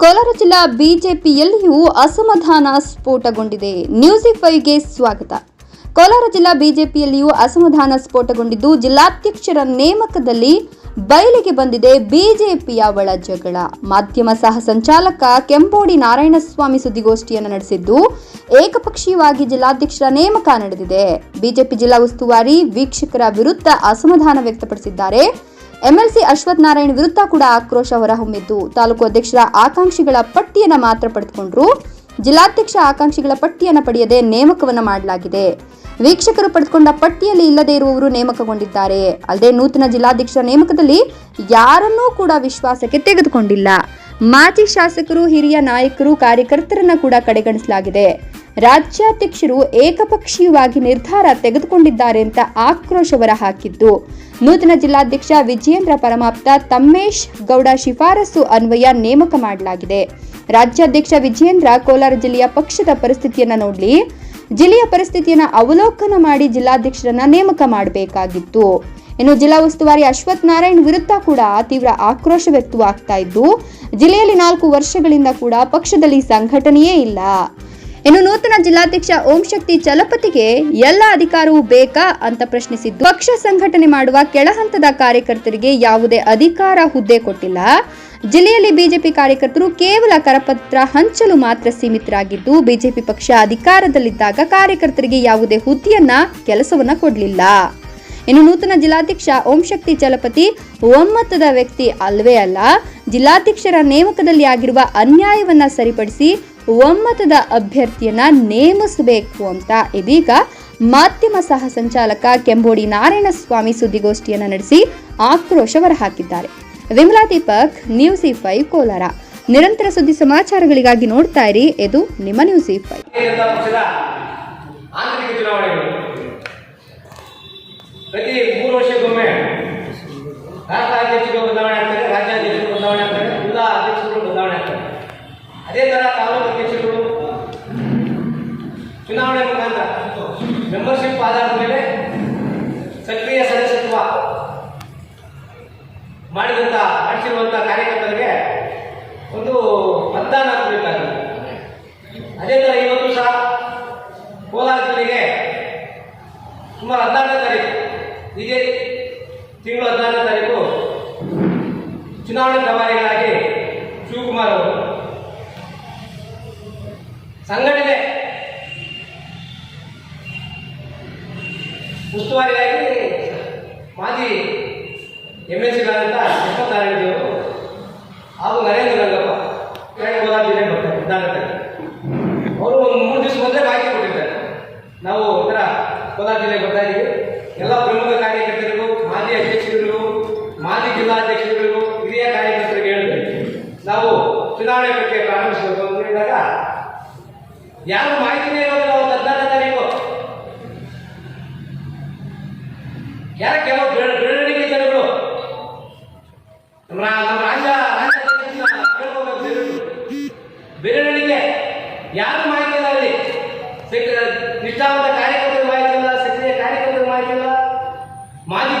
ಕೋಲಾರ ಜಿಲ್ಲಾ ಬಿಜೆಪಿಯಲ್ಲಿಯೂ ಅಸಮಾಧಾನ ಸ್ಫೋಟಗೊಂಡಿದೆ. ನ್ಯೂಸ್ ಫೈವ್ಗೆ ಸ್ವಾಗತ. ಕೋಲಾರ ಜಿಲ್ಲಾ ಬಿಜೆಪಿಯಲ್ಲಿಯೂ ಅಸಮಾಧಾನ ಸ್ಫೋಟಗೊಂಡಿದ್ದು ಜಿಲ್ಲಾಧ್ಯಕ್ಷರ ನೇಮಕದಲ್ಲಿ ಬಯಲಿಗೆ ಬಂದಿದೆ ಬಿಜೆಪಿಯ ಒಳ ಜಗಳ. ಮಾಧ್ಯಮ ಸಹ ಸಂಚಾಲಕ ಕೆಂಪೋಡಿ ನಾರಾಯಣಸ್ವಾಮಿ ಸುದ್ದಿಗೋಷ್ಠಿಯನ್ನು ನಡೆಸಿದ್ದು, ಏಕಪಕ್ಷೀಯವಾಗಿ ಜಿಲ್ಲಾಧ್ಯಕ್ಷರ ನೇಮಕ ನಡೆದಿದೆ. ಬಿಜೆಪಿ ಜಿಲ್ಲಾ ಉಸ್ತುವಾರಿ ವೀಕ್ಷಕರ ವಿರುದ್ಧ ಅಸಮಾಧಾನ ವ್ಯಕ್ತಪಡಿಸಿದ್ದಾರೆ. ಎಂಎಲ್ಸಿ ಅಶ್ವಥ್ ನಾರಾಯಣ್ ವಿರುದ್ಧ ಕೂಡ ಆಕ್ರೋಶ ಹೊರಹೊಮ್ಮಿದ್ದು. ತಾಲೂಕು ಅಧ್ಯಕ್ಷರ ಆಕಾಂಕ್ಷಿಗಳ ಪಟ್ಟಿಯನ್ನ ಮಾತ್ರ ಪಡೆದುಕೊಂಡ್ರು. ಜಿಲ್ಲಾಧ್ಯಕ್ಷ ಆಕಾಂಕ್ಷಿಗಳ ಪಟ್ಟಿಯನ್ನ ಪಡೆಯದೆ ನೇಮಕವನ್ನ ಮಾಡಲಾಗಿದೆ. ವೀಕ್ಷಕರು ಪಡೆದುಕೊಂಡ ಪಟ್ಟಿಯಲ್ಲಿ ಇಲ್ಲದೆ ಇರುವವರು ನೇಮಕಗೊಂಡಿದ್ದಾರೆ. ಅಲ್ಲದೆ ನೂತನ ಜಿಲ್ಲಾಧ್ಯಕ್ಷರ ನೇಮಕದಲ್ಲಿ ಯಾರನ್ನೂ ಕೂಡ ವಿಶ್ವಾಸಕ್ಕೆ ತೆಗೆದುಕೊಂಡಿಲ್ಲ. ಮಾಜಿ ಶಾಸಕರು, ಹಿರಿಯ ನಾಯಕರು, ಕಾರ್ಯಕರ್ತರನ್ನ ಕೂಡ ಕಡೆಗಣಿಸಲಾಗಿದೆ. ರಾಜ್ಯಾಧ್ಯಕ್ಷರು ಏಕಪಕ್ಷೀಯವಾಗಿ ನಿರ್ಧಾರ ತೆಗೆದುಕೊಂಡಿದ್ದಾರೆ ಅಂತ ಆಕ್ರೋಶ ಹೊರಹಾಕಿದ್ದು. ನೂತನ ಜಿಲ್ಲಾಧ್ಯಕ್ಷ ವಿಜಯೇಂದ್ರ ಪರಮಾಪ್ತ, ತಮ್ಮೇಶ್ ಗೌಡ ಶಿಫಾರಸು ಅನ್ವಯ ನೇಮಕ ಮಾಡಲಾಗಿದೆ. ರಾಜ್ಯಾಧ್ಯಕ್ಷ ವಿಜಯೇಂದ್ರ ಕೋಲಾರ ಜಿಲ್ಲೆಯ ಪಕ್ಷದ ಪರಿಸ್ಥಿತಿಯನ್ನು ನೋಡಿ ಜಿಲ್ಲೆಯ ಪರಿಸ್ಥಿತಿಯನ್ನು ಅವಲೋಕನ ಮಾಡಿ ಜಿಲ್ಲಾಧ್ಯಕ್ಷರನ್ನ ನೇಮಕ ಮಾಡಬೇಕಾಗಿತ್ತು. ಇನ್ನು ಜಿಲ್ಲಾ ಉಸ್ತುವಾರಿ ಅಶ್ವಥ್ ನಾರಾಯಣ್ ವಿರುದ್ಧ ಕೂಡ ತೀವ್ರ ಆಕ್ರೋಶ ವ್ಯಕ್ತವಾಗ್ತಾ ಇದ್ದು, ಜಿಲ್ಲೆಯಲ್ಲಿ ನಾಲ್ಕು ವರ್ಷಗಳಿಂದ ಕೂಡ ಪಕ್ಷದಲ್ಲಿ ಸಂಘಟನೆಯೇ ಇಲ್ಲ. ಇನ್ನು ನೂತನ ಜಿಲ್ಲಾಧ್ಯಕ್ಷ ಓಂ ಶಕ್ತಿ ಚಲಪತಿಗೆ ಎಲ್ಲ ಅಧಿಕಾರವೂ ಬೇಕಾ ಅಂತ ಪ್ರಶ್ನಿಸಿದ್ದು. ಪಕ್ಷ ಸಂಘಟನೆ ಮಾಡುವ ಕೆಳಹಂತದ ಕಾರ್ಯಕರ್ತರಿಗೆ ಯಾವುದೇ ಅಧಿಕಾರ ಹುದ್ದೆ ಕೊಟ್ಟಿಲ್ಲ. ಜಿಲ್ಲೆಯಲ್ಲಿ ಬಿಜೆಪಿ ಕಾರ್ಯಕರ್ತರು ಕೇವಲ ಕರಪತ್ರ ಹಂಚಲು ಮಾತ್ರ ಸೀಮಿತರಾಗಿದ್ದು, ಬಿಜೆಪಿ ಪಕ್ಷ ಅಧಿಕಾರದಲ್ಲಿದ್ದಾಗ ಕಾರ್ಯಕರ್ತರಿಗೆ ಯಾವುದೇ ಹುದ್ದೆಯನ್ನ, ಕೆಲಸವನ್ನ ಕೊಡಲಿಲ್ಲ. ಇನ್ನು ನೂತನ ಜಿಲ್ಲಾಧ್ಯಕ್ಷ ಓಂ ಶಕ್ತಿ ಚಲಪತಿ ಒಮ್ಮತದ ವ್ಯಕ್ತಿ ಅಲ್ವೇ ಅಲ್ಲ. ಜಿಲ್ಲಾಧ್ಯಕ್ಷರ ನೇಮಕದಲ್ಲಿ ಆಗಿರುವ ಅನ್ಯಾಯವನ್ನ ಸರಿಪಡಿಸಿ ಒಮ್ಮತದ ಅಭ್ಯರ್ಥಿಯನ್ನ ನೇಮಿಸಬೇಕು ಅಂತ ಇದೀಗ ಮಾಧ್ಯಮ ಸಹ ಸಂಚಾಲಕ ಕೆಂಬೋಡಿ ನಾರಾಯಣಸ್ವಾಮಿ ಸುದ್ದಿಗೋಷ್ಠಿಯನ್ನ ನಡೆಸಿ ಆಕ್ರೋಶ ಹೊರಹಾಕಿದ್ದಾರೆ. Vimala Deepak news E five Kolar. ನಿರಂತರ ಸುದ್ದಿ ಸಮಾಚಾರಗಳಿಗಾಗಿ ನೋಡ್ತಾ ಇರಿ. ಇದು ನಿಮ್ಮ ನ್ಯೂಸ್ ಇ ಫೈವ್ ಪ್ರತಿ ಮೂರು ವರ್ಷಕ್ಕೊಮ್ಮೆ ರಾಷ್ಟ್ರ ಅಧ್ಯಕ್ಷರು ಬದಲಾವಣೆ ಆಗ್ತಾರೆ ರಾಜ್ಯಾಧ್ಯಕ್ಷರು ಬದಲಾವಣೆ ಆಗ್ತಾರೆ ಜಿಲ್ಲಾ ಅಧ್ಯಕ್ಷರು ಬದಲಾವಣೆ ಆಗ್ತಾರೆ ಅದೇ ತರ ತಾಲೂಕು ಅಧ್ಯಕ್ಷರುಗಳು ಚುನಾವಣೆ ಮುಖಾಂತರ ಮೆಂಬರ್ಶಿಪ್ ಆಧಾರದ ಮೇಲೆ ಸಕ್ರಿಯ ಸದಸ್ಯತ್ವ ಮಾಡಿದಂತ ಮಾಡಿಸಿರುವಂಥ ಕಾರ್ಯಕರ್ತರಿಗೆ ಒಂದು ಮತದಾನ ಆಗಬೇಕಾಗಿದೆ ಅದೇ ತರ ಇವತ್ತು ಸಹ ಕೋಲಾರ ಜಿಲ್ಲೆಗೆ ಸುಮಾರು ಹದಿನಾರನೇ ತಾರೀಕು, ಇದೇ ತಿಂಗಳು ಹದಿನಾರನೇ ತಾರೀಕು ಚುನಾವಣೆ ಪ್ರಭಾರಿಗಳಾಗಿ ಶಿವಕುಮಾರ್ ಅವರು ಸಂಘಟನೆ. ಉಸ್ತುವಾರಿಯಾಗಿ ಮಾಜಿ ಎಂ ಎಲ್ ಸಿಗಳಾದಂಥ ಅವರು ಹಾಗೂ ನರೇಂದ್ರ ರಂಗಪ್ಪ ಕೋಲಾರ ಜಿಲ್ಲೆ ಬರ್ತಾರೆ ಹದಿನಾರನೇ ಅವರು ಒಂದು ಮೂರು ದಿವಸ ಮೊದಲೇ ಮಾಹಿತಿ ಕೊಟ್ಟಿದ್ದಾರೆ. ನಾವು ಒಂಥರ ಥರ ಕೋಲಾರ ಜಿಲ್ಲೆಗೆ ಬರ್ತಾ ಇದ್ದೀವಿ ಎಲ್ಲ ಪ್ರಮುಖ ಕಾರ್ಯಕರ್ತರಿಗೂ, ಮಾಜಿ ಅಧ್ಯಕ್ಷರಿಗೂ, ಮಾಜಿ ಜಿಲ್ಲಾಧ್ಯಕ್ಷರಿಗೂ, ಹಿರಿಯ ಕಾರ್ಯಕರ್ತರಿಗೆ ಹೇಳಿದೆ ನಾವು ಚುನಾವಣೆ ಪ್ರಕ್ರಿಯೆ ಹೇಳಿದಾಗ ಯಾರು ಮಾಹಿತಿನೇ ಇರೋದಿಲ್ಲ ಅವತ್ತು ಹದಿನಾರನೇ ತಾರೀಕು ಯಾರ ಕೆಲವು ಬೆಳ- ಬೆಳವಣಿಗೆ ಜನಗಳು ನಮ್ಮ ರಾಜ ನಮ್ಮ ರಾಜ್ಯ. ಬೆರಳಿಗೆ ಯಾರು ಮಾಹಿತಿ ಇಲ್ಲ ಅಲ್ಲಿ? ನಿಷ್ಠಾವಂತ ಕಾರ್ಯಕರ್ತರ ಮಾಹಿತಿ ಇಲ್ಲ, ಸಕ್ರಿಯ ಕಾರ್ಯಕರ್ತರ ಮಾಹಿತಿ ಇಲ್ಲ. ಮಾಜಿ